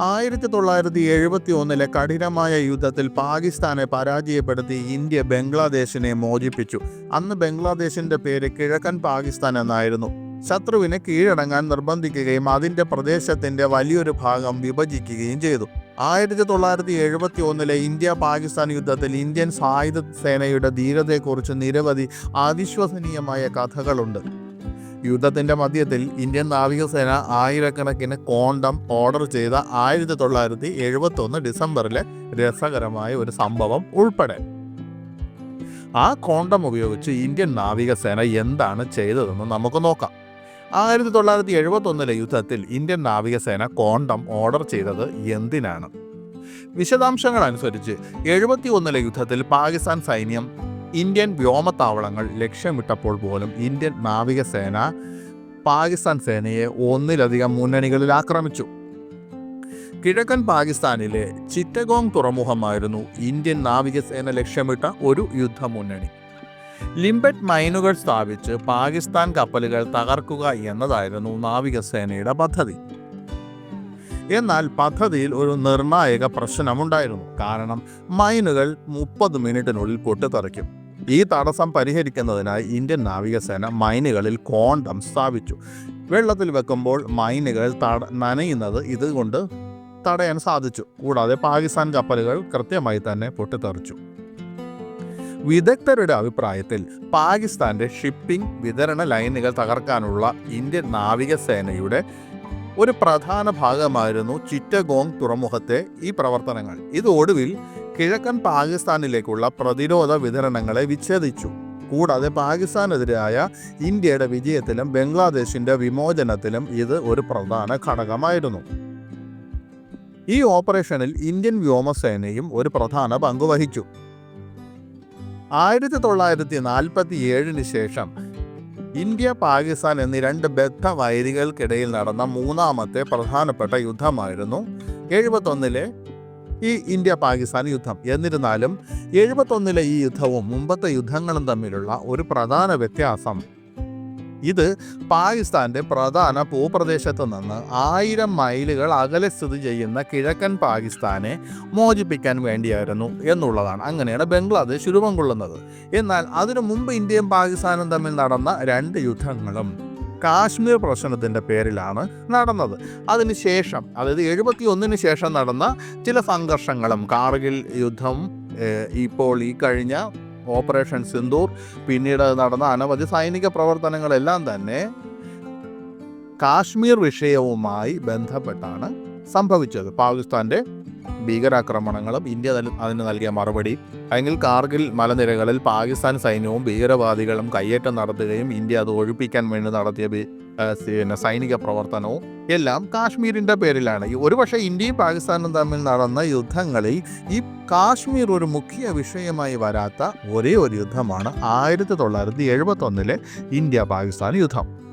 ആയിരത്തി തൊള്ളായിരത്തി എഴുപത്തി ഒന്നിലെ കഠിനമായ യുദ്ധത്തിൽ പാകിസ്ഥാനെ പരാജയപ്പെടുത്തി ഇന്ത്യ ബംഗ്ലാദേശിനെ മോചിപ്പിച്ചു. അന്ന് ബംഗ്ലാദേശിന്റെ പേര് കിഴക്കൻ പാകിസ്ഥാൻ എന്നായിരുന്നു. ശത്രുവിനെ കീഴടങ്ങാൻ നിർബന്ധിക്കുകയും അതിന്റെ പ്രദേശത്തിന്റെ വലിയൊരു ഭാഗം വിഭജിക്കുകയും ചെയ്തു. ആയിരത്തി തൊള്ളായിരത്തി എഴുപത്തി ഒന്നിലെ ഇന്ത്യ പാകിസ്ഥാൻ യുദ്ധത്തിൽ ഇന്ത്യൻ സായുധ സേനയുടെ ധീരതയെക്കുറിച്ച് നിരവധി അവിശ്വസനീയമായ കഥകളുണ്ട്. യുദ്ധത്തിന്റെ മധ്യത്തിൽ ഇന്ത്യൻ നാവികസേന ആയിരക്കണക്കിന് കോണ്ടം ഓർഡർ ചെയ്ത ആയിരത്തി തൊള്ളായിരത്തി എഴുപത്തി ഒന്ന് ഡിസംബറിലെ രസകരമായ ഒരു സംഭവം ഉൾപ്പെടെ. ആ കോണ്ടം ഉപയോഗിച്ച് ഇന്ത്യൻ നാവികസേന എന്താണ് ചെയ്തതെന്ന് നമുക്ക് നോക്കാം. ആയിരത്തി തൊള്ളായിരത്തി എഴുപത്തി ഒന്നിലെ യുദ്ധത്തിൽ ഇന്ത്യൻ നാവികസേന കോണ്ടം ഓർഡർ ചെയ്തത് എന്തിനാണ്? വിശദാംശങ്ങൾ അനുസരിച്ച് എഴുപത്തി ഒന്നിലെ യുദ്ധത്തിൽ പാകിസ്ഥാൻ സൈന്യം ഇന്ത്യൻ വ്യോമത്താവളങ്ങൾ ലക്ഷ്യമിട്ടപ്പോൾ പോലും ഇന്ത്യൻ നാവികസേന പാകിസ്ഥാൻ സേനയെ ഒന്നിലധികം മുന്നണികളിൽ ആക്രമിച്ചു. കിഴക്കൻ പാകിസ്ഥാനിലെ ചിറ്റഗോങ് തുറമുഖമായിരുന്നു ഇന്ത്യൻ നാവികസേന ലക്ഷ്യമിട്ട ഒരു യുദ്ധമുന്നണി. ലിംബറ്റ് മൈനുകൾ സ്ഥാപിച്ച് പാകിസ്ഥാൻ കപ്പലുകൾ തകർക്കുക എന്നതായിരുന്നു നാവികസേനയുടെ പദ്ധതി. എന്നാൽ പദ്ധതിയിൽ ഒരു നിർണായക പ്രശ്നമുണ്ടായിരുന്നു. കാരണം മൈനുകൾ മുപ്പത് മിനിറ്റിനുള്ളിൽ പൊട്ടിത്തെറിക്കും. ഈ തടസ്സം പരിഹരിക്കുന്നതിനായി ഇന്ത്യൻ നാവികസേന മൈനുകളിൽ കോണ്ടം സ്ഥാപിച്ചു. വെള്ളത്തിൽ വെക്കുമ്പോൾ മൈനുകൾ തട നനയുന്നത് ഇതുകൊണ്ട് തടയാൻ സാധിച്ചു. കൂടാതെ പാകിസ്ഥാൻ കപ്പലുകൾ കൃത്യമായി തന്നെ പൊട്ടിത്തെറിച്ചു. വിദഗ്ധരുടെ അഭിപ്രായത്തിൽ പാകിസ്ഥാന്റെ ഷിപ്പിംഗ് വിതരണ ലൈനുകൾ തകർക്കാനുള്ള ഇന്ത്യൻ നാവികസേനയുടെ ഒരു പ്രധാന ഭാഗമായിരുന്നു ചിറ്റഗോങ് തുറമുഖത്തെ ഈ പ്രവർത്തനങ്ങൾ. ഇത് ഒടുവിൽ കിഴക്കൻ പാകിസ്ഥാനിലേക്കുള്ള പ്രതിരോധ വിതരണങ്ങളെ വിച്ഛേദിച്ചു. കൂടാതെ പാകിസ്ഥാനെതിരായ ഇന്ത്യയുടെ വിജയത്തിലും ബംഗ്ലാദേശിന്റെ വിമോചനത്തിലും ഇത് ഒരു പ്രധാന ഘടകമായിരുന്നു. ഈ ഓപ്പറേഷനിൽ ഇന്ത്യൻ വ്യോമസേനയും ഒരു പ്രധാന പങ്ക് വഹിച്ചു. ആയിരത്തി തൊള്ളായിരത്തി നാൽപ്പത്തി ഏഴിന് ശേഷം ഇന്ത്യ പാകിസ്ഥാൻ എന്നീ രണ്ട് ബദ്ധ വൈരികൾക്കിടയിൽ നടന്ന മൂന്നാമത്തെ പ്രധാനപ്പെട്ട യുദ്ധമായിരുന്നു എഴുപത്തൊന്നിലെ ഈ ഇന്ത്യ പാകിസ്ഥാൻ യുദ്ധം. എന്നിരുന്നാലും എഴുപത്തൊന്നിലെ ഈ യുദ്ധവും മുമ്പത്തെ യുദ്ധങ്ങളും തമ്മിലുള്ള ഒരു പ്രധാന വ്യത്യാസം. ഇത് പാകിസ്ഥാന്റെ പ്രധാന ഭൂപ്രദേശത്ത് നിന്ന് ആയിരം മൈലുകൾ അകലെ സ്ഥിതി ചെയ്യുന്ന കിഴക്കൻ പാകിസ്ഥാനെ മോചിപ്പിക്കാൻ വേണ്ടിയായിരുന്നു എന്നുള്ളതാണ്. അങ്ങനെയാണ് ബംഗ്ലാദേശ് രൂപം കൊള്ളുന്നത്. എന്നാൽ അതിനു മുമ്പ് ഇന്ത്യയും പാകിസ്ഥാനും തമ്മിൽ നടന്ന രണ്ട് യുദ്ധങ്ങളും കാശ്മീർ പ്രശ്നത്തിന്റെ പേരിലാണ് നടന്നത്. അതിനുശേഷം അതായത് എഴുപത്തി ഒന്നിന് ശേഷം നടന്ന ചില സംഘർഷങ്ങളും കാർഗിൽ യുദ്ധം ഇപ്പോൾ ഈ കഴിഞ്ഞ ഓപ്പറേഷൻ സിന്ദൂർ പിന്നീട് നടന്ന അനവധി സൈനിക പ്രവർത്തനങ്ങളെല്ലാം തന്നെ കാശ്മീർ വിഷയവുമായി ബന്ധപ്പെട്ടാണ് സംഭവിച്ചത്. പാകിസ്ഥാന്റെ ഭീകരാക്രമണങ്ങളും ഇന്ത്യ അതിന് നൽകിയ മറുപടി. അല്ലെങ്കിൽ കാർഗിൽ മലനിരകളിൽ പാകിസ്ഥാൻ സൈന്യവും ഭീകരവാദികളും കയ്യേറ്റം നടത്തുകയും ഇന്ത്യ അത് ഒഴിപ്പിക്കാൻ വേണ്ടി നടത്തിയ പിന്നെ സൈനിക പ്രവർത്തനവും എല്ലാം കാശ്മീരിന്റെ പേരിലാണ്. ഒരുപക്ഷെ ഇന്ത്യയും പാകിസ്ഥാനും തമ്മിൽ നടന്ന യുദ്ധങ്ങളിൽ ഈ കാശ്മീർ ഒരു മുഖ്യ വിഷയമായി വരാത്ത ഒരേ ഒരു യുദ്ധമാണ് ആയിരത്തി തൊള്ളായിരത്തി എഴുപത്തൊന്നിലെ ഇന്ത്യ പാകിസ്ഥാൻ യുദ്ധം.